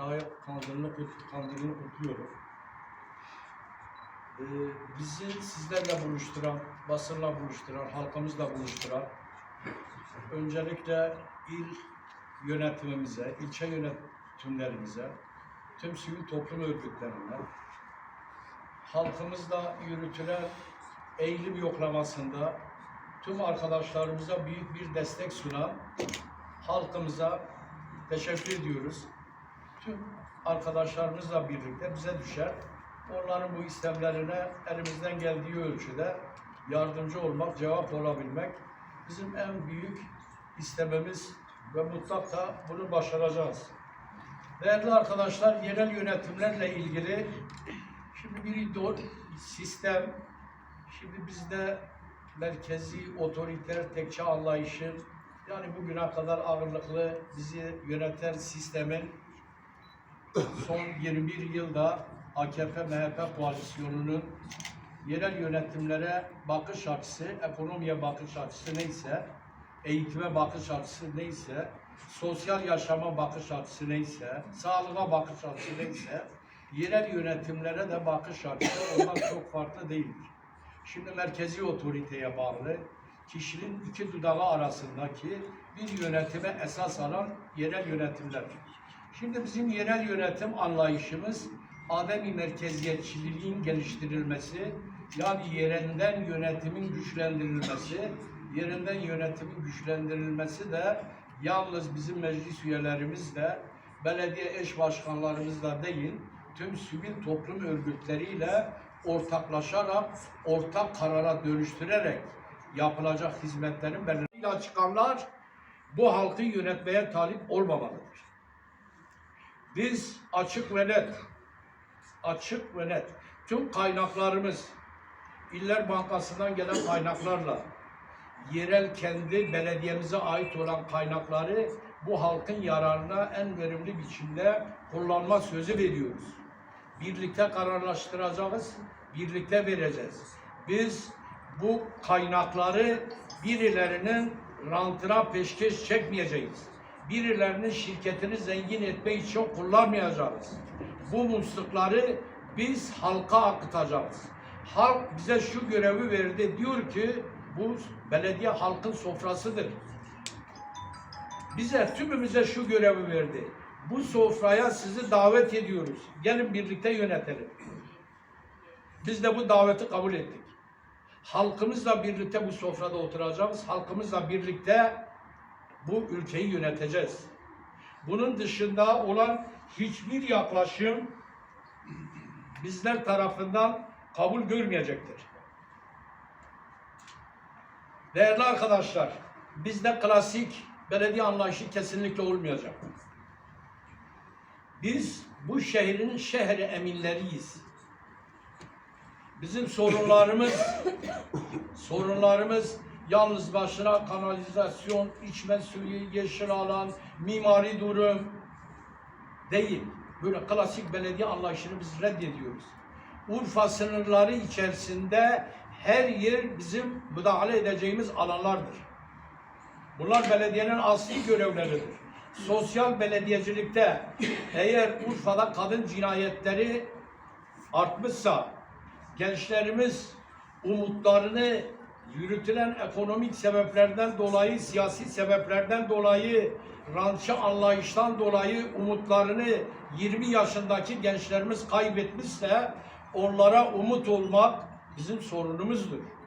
Bayramı'nın layık kandilini, kut- kandilini kutluyorum. Ee, bizi sizlerle buluşturan, basınla buluşturan, halkımızla buluşturan, öncelikle il yönetimimize, ilçe yönetimlerimize, tüm sivil toplum örgütlerine, halkımızla yürütülen eğilim yoklamasında tüm arkadaşlarımıza büyük bir destek sunan halkımıza teşekkür ediyoruz. Tüm arkadaşlarımızla birlikte bize düşer. Onların bu istemlerine elimizden geldiği ölçüde yardımcı olmak, cevap olabilmek bizim en büyük istememiz ve mutlaka bunu başaracağız. Değerli arkadaşlar, yerel yönetimlerle ilgili şimdi bir sistem, şimdi bizde merkezi, otoriter, tekçe anlayışı, yani bugüne kadar ağırlıklı bizi yöneten sistemin son 21 yılda AKP-MHP koalisyonunun yerel yönetimlere bakış açısı, ekonomiye bakış açısı neyse, eğitime bakış açısı neyse, sosyal yaşama bakış açısı neyse, sağlığa bakış açısı neyse, yerel yönetimlere de bakış açısı ondan çok farklı değildir. Şimdi merkezi otoriteye bağlı, kişinin iki dudağı arasındaki bir yönetime esas alan yerel yönetimler. Şimdi bizim yerel yönetim anlayışımız ademi merkeziyetçiliğin geliştirilmesi, yani yerinden yönetimin güçlendirilmesi, yerinden yönetimin güçlendirilmesi de yalnız bizim meclis üyelerimiz de, belediye eş başkanlarımız da değil, tüm sivil toplum örgütleriyle ortaklaşarak, ortak karara dönüştürerek yapılacak hizmetlerin belirleriyle çıkanlar bu halkı yönetmeye talip olmamalıdır. Biz açık ve net, açık ve net tüm kaynaklarımız İller Bankası'ndan gelen kaynaklarla yerel kendi belediyemize ait olan kaynakları bu halkın yararına en verimli biçimde kullanma sözü veriyoruz. Birlikte kararlaştıracağız, birlikte vereceğiz. Biz bu kaynakları birilerinin rantına peşkeş çekmeyeceğiz. Birilerinin şirketini zengin etmek için kullanmayacağız. Bu muslukları biz halka akıtacağız. Halk bize şu görevi verdi. Diyor ki bu belediye halkın sofrasıdır. Bize tümümüze şu görevi verdi. Bu sofraya sizi davet ediyoruz. Gelin birlikte yönetelim. Biz de bu daveti kabul ettik. Halkımızla birlikte bu sofrada oturacağız. Halkımızla birlikte bu ülkeyi yöneteceğiz. Bunun dışında olan hiçbir yaklaşım bizler tarafından kabul görmeyecektir. Değerli arkadaşlar, bizde klasik belediye anlayışı kesinlikle olmayacak. Biz bu şehrin şehri eminleriyiz. Bizim sorunlarımız sorunlarımız yalnız başına kanalizasyon, içme suyu, yeşil alan, mimari durum değil. Böyle klasik belediye anlayışını biz reddediyoruz. Urfa sınırları içerisinde her yer bizim müdahale edeceğimiz alanlardır. Bunlar belediyenin asli görevleridir. Sosyal belediyecilikte eğer Urfa'da kadın cinayetleri artmışsa, gençlerimiz umutlarını yürütülen ekonomik sebeplerden dolayı, siyasi sebeplerden dolayı, rantçı anlayıştan dolayı umutlarını 20 yaşındaki gençlerimiz kaybetmişse onlara umut olmak bizim sorunumuzdur.